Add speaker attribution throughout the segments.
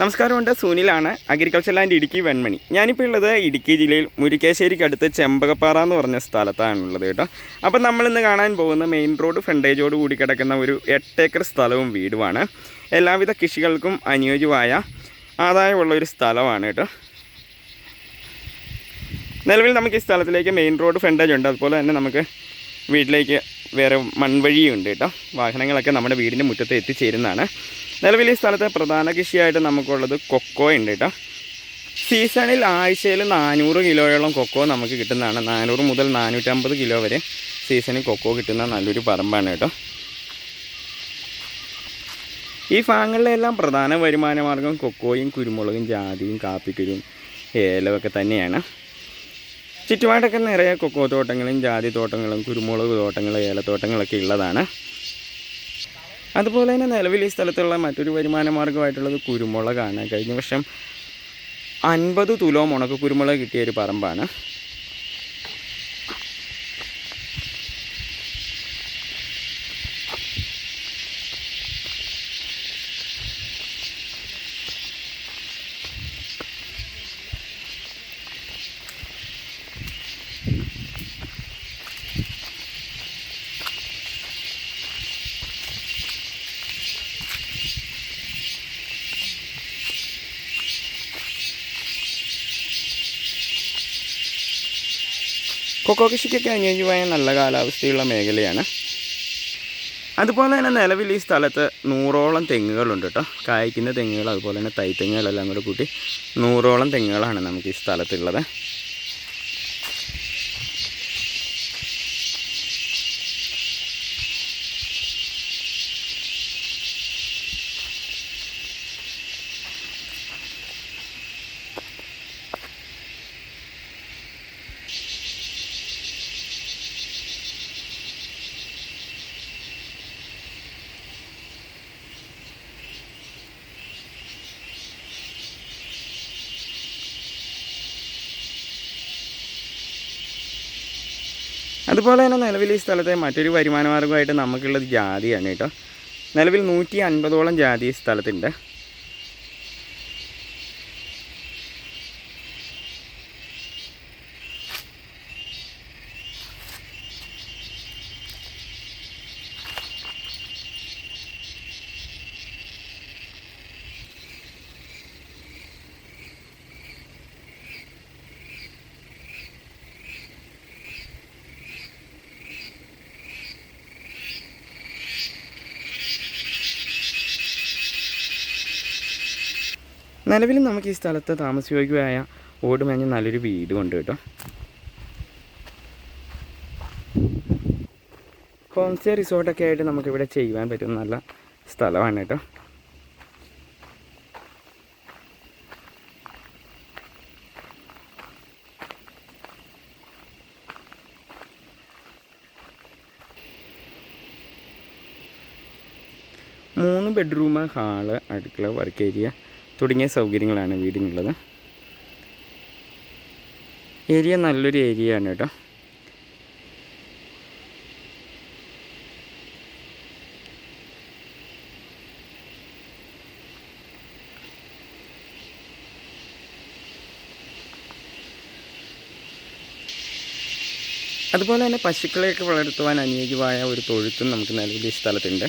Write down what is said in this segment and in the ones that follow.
Speaker 1: നമസ്കാരമുണ്ട്. സുനിലാണ് agriculture land Idukki Venmani. ഞാനിപ്പോൾ ഉള്ളത് ഇടുക്കി ജില്ലയിൽ മുരിക്കാശ്ശേരിക്ക് അടുത്ത് ചെമ്പകപ്പാറ എന്ന് പറഞ്ഞ സ്ഥലത്താണുള്ളത് കേട്ടോ. അപ്പം നമ്മളിന്ന് കാണാൻ പോകുന്ന മെയിൻ റോഡ് ഫ്രണ്ടേജോട് കൂടി കിടക്കുന്ന ഒരു എട്ട് ഏക്കർ സ്ഥലവും വീടുമാണ്. എല്ലാവിധ കൃഷികൾക്കും അനുയോജ്യമായ ആദായമുള്ള ഒരു സ്ഥലമാണ് കേട്ടോ. നിലവിൽ നമുക്ക് ഈ സ്ഥലത്തിലേക്ക് മെയിൻ റോഡ് ഫ്രണ്ടേജ് ഉണ്ട്. അതുപോലെ തന്നെ നമുക്ക് വീട്ടിലേക്ക് വേറെ മൺവഴിയുണ്ട് കേട്ടോ. വാഹനങ്ങളൊക്കെ നമ്മുടെ വീടിന്റെ മുറ്റത്ത് എത്തിച്ചേരുന്നതാണ്. നിലവിൽ ഈ സ്ഥലത്തെ പ്രധാന കൃഷിയായിട്ട് നമുക്കുള്ളത് കൊക്കോ ഉണ്ട് കേട്ടോ സീസണിൽ ആഴ്ചയിൽ നാനൂറ് കിലോയോളം കൊക്കോ നമുക്ക് കിട്ടുന്നതാണ്. നാനൂറ് മുതൽ നാനൂറ്റമ്പത് കിലോ വരെ സീസണിൽ കൊക്കോ കിട്ടുന്ന നല്ലൊരു പറമ്പാണ് കേട്ടോ ഈ ഭാഗങ്ങളിലെല്ലാം പ്രധാന വരുമാന മാർഗം കൊക്കോയും കുരുമുളകും ജാതിയും കാപ്പിക്കുരും ഏലമൊക്കെ തന്നെയാണ്. ചുറ്റുപാടൊക്കെ നിറയെ കൊക്കോ തോട്ടങ്ങളും ജാതി തോട്ടങ്ങളും കുരുമുളക് തോട്ടങ്ങളും ഏലത്തോട്ടങ്ങളൊക്കെ ഉള്ളതാണ്. അതുപോലെ തന്നെ നിലവിൽ ഈ സ്ഥലത്തുള്ള മറ്റൊരു വരുമാന മാർഗമായിട്ടുള്ളത് കുരുമുളകാണ്. കഴിഞ്ഞ വർഷം അൻപത് തുലോം ഉണക്ക കുരുമുളക് കിട്ടിയ ഒരു പറമ്പാണ്. കൊക്കോ കൃഷിക്കൊക്കെ അനുയോജ്യമായ നല്ല കാലാവസ്ഥയുള്ള മേഖലയാണ്. അതുപോലെ തന്നെ നിലവിൽ ഈ സ്ഥലത്ത് നൂറോളം തെങ്ങുകളുണ്ട് കേട്ടോ കായ്ക്കുന്ന തെങ്ങുകൾ അതുപോലെ തന്നെ തൈത്തെങ്ങുകളെല്ലാം കൂടെ കൂട്ടി നൂറോളം തെങ്ങുകളാണ് നമുക്ക് ഈ സ്ഥലത്തുള്ളത്. അതുപോലെ തന്നെ നിലവിൽ ഈ സ്ഥലത്തെ മറ്റൊരു വരുമാന മാർഗമായിട്ട് നമുക്കുള്ളത് ജാതിയാണ് കേട്ടോ. നിലവിൽ നൂറ്റി അൻപതോളം ജാതി സ്ഥലത്തുണ്ട്. നിലവിൽ നമുക്ക് ഈ സ്ഥലത്ത് താമസയോഗ്യമായ ഓട് മേഞ്ഞ നല്ലൊരു വീട് ഉണ്ട് കേട്ടോ. ഹോം സ്റ്റേ റിസോർട്ടൊക്കെ ആയിട്ട് നമുക്കിവിടെ ചെയ്യാൻ പറ്റുന്ന നല്ല സ്ഥലമാണ് കേട്ടോ. മൂന്ന് ബെഡ്റൂം ഹാൾ അടുക്കള വർക്ക് ഏരിയ തുടങ്ങിയ സൗകര്യങ്ങളാണ് വീടിനുള്ളത്. ഏരിയ നല്ലൊരു ഏരിയ ആണ് കേട്ടോ. അതുപോലെ തന്നെ പശുക്കളെയൊക്കെ വളർത്തുവാൻ അനുയോജ്യമായ ഒരു തൊഴുത്തും നമുക്ക് നിലവിൽ സ്ഥലത്തുണ്ട്.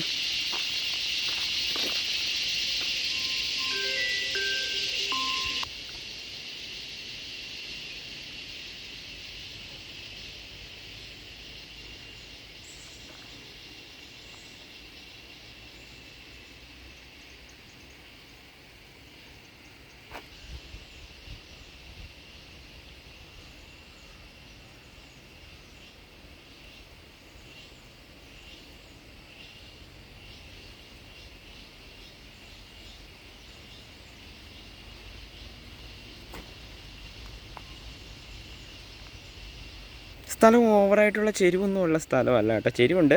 Speaker 1: സ്ഥലം ഓവറായിട്ടുള്ള ചെരിവൊന്നും ഉള്ള സ്ഥലമല്ല കേട്ടോ. ചെരിവുണ്ട്.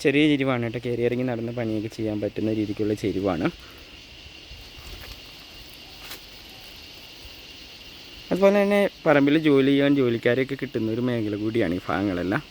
Speaker 1: ചെറിയ ചെരിവാണ് കേട്ടോ. കയറി ഇറങ്ങി നടന്ന് പണിയൊക്കെ ചെയ്യാൻ പറ്റുന്ന രീതിക്കുള്ള ചെരിവാണ്. അതുപോലെ തന്നെ പറമ്പിൽ ജോലി ചെയ്യാൻ ജോലിക്കാരെയൊക്കെ കിട്ടുന്ന ഒരു മേഖല കൂടിയാണ് ഈ ഭാഗങ്ങളെല്ലാം.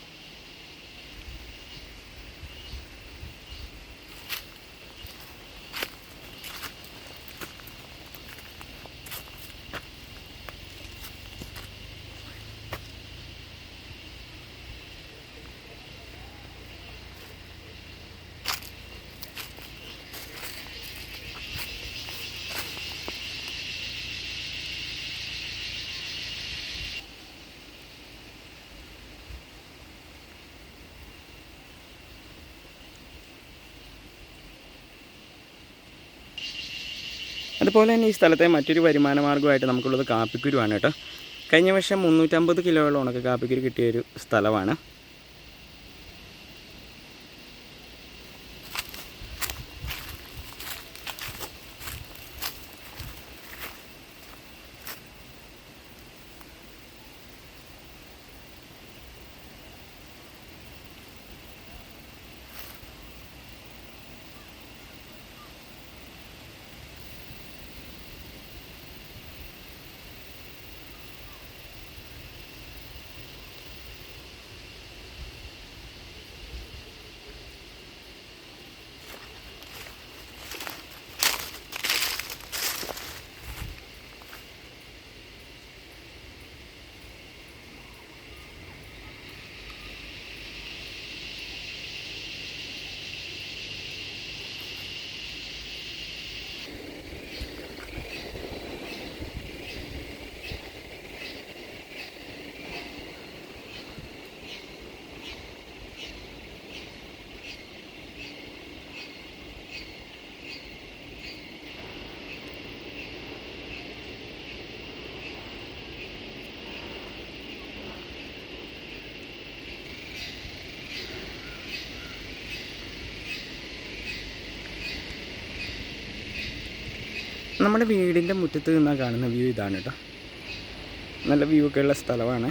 Speaker 1: അതുപോലെ തന്നെ ഈ സ്ഥലത്തെ മറ്റൊരു വരുമാന മാർഗമായിട്ട് നമുക്കുള്ളത് കാപ്പിക്കുരുവാണ് കേട്ടോ. കഴിഞ്ഞ വർഷം മുന്നൂറ്റമ്പത് കിലോയോളം ഉണക്ക കാപ്പിക്കുരു കിട്ടിയൊരു സ്ഥലമാണ്. നമ്മുടെ വീടിന്റെ മുറ്റത്ത് നിന്നാണ് കാണുന്ന വ്യൂ ഇതാണ് കേട്ടോ. നല്ല വ്യൂ ഒക്കെ ഉള്ള സ്ഥലമാണ്.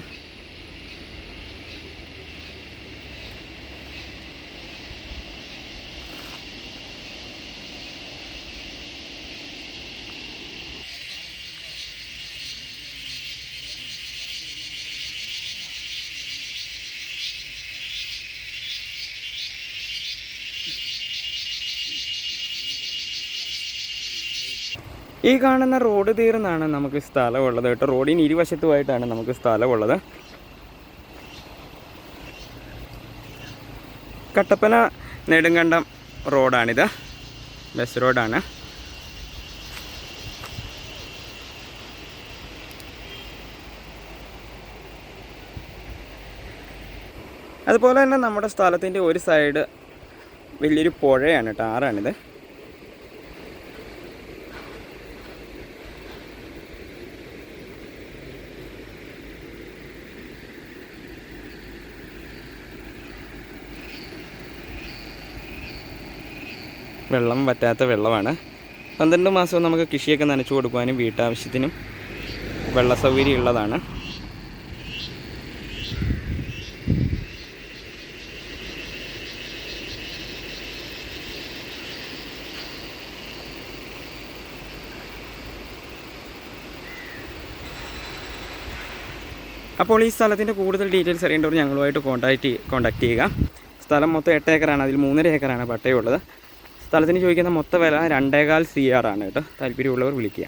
Speaker 1: ഈ കാണുന്ന റോഡ് തീർന്നാണ് നമുക്ക് സ്ഥലമുള്ളത് കേട്ടോ. റോഡിന് ഇരുവശത്തുമായിട്ടാണ് നമുക്ക് സ്ഥലമുള്ളത്. കട്ടപ്പന നെടുങ്കണ്ടം റോഡാണിത്. ബസ് റോഡാണ്. അതുപോലെ തന്നെ നമ്മുടെ സ്ഥലത്തിന്റെ ഒരു സൈഡ് വലിയൊരു പുഴയാണ് കേട്ടോ ആറാണിത് വെള്ളം പറ്റാത്ത വെള്ളമാണ്. പന്ത്രണ്ട് മാസവും നമുക്ക് കൃഷിയൊക്കെ നനച്ചു കൊടുക്കുവാനും വീട്ടാവശ്യത്തിനും വെള്ള സൗകര്യം ഉള്ളതാണ് അപ്പോൾ ഈ സ്ഥലത്തിന്റെ കൂടുതൽ ഡീറ്റെയിൽസ് അറിയേണ്ടവർ ഞങ്ങളുമായിട്ട് കോൺടാക്റ്റ് കോൺടാക്ട് ചെയ്യുക. സ്ഥലം മൊത്തം എട്ട് ഏക്കറാണ് അതിൽ മൂന്നര ഏക്കറാണ് പട്ടയമുള്ളത്. സ്ഥലത്തിന് ചോദിക്കുന്ന മൊത്ത വില രണ്ടേകാൽ സി ആർ ആണ് കേട്ടോ. താല്പര്യമുള്ളവർ വിളിക്കുക.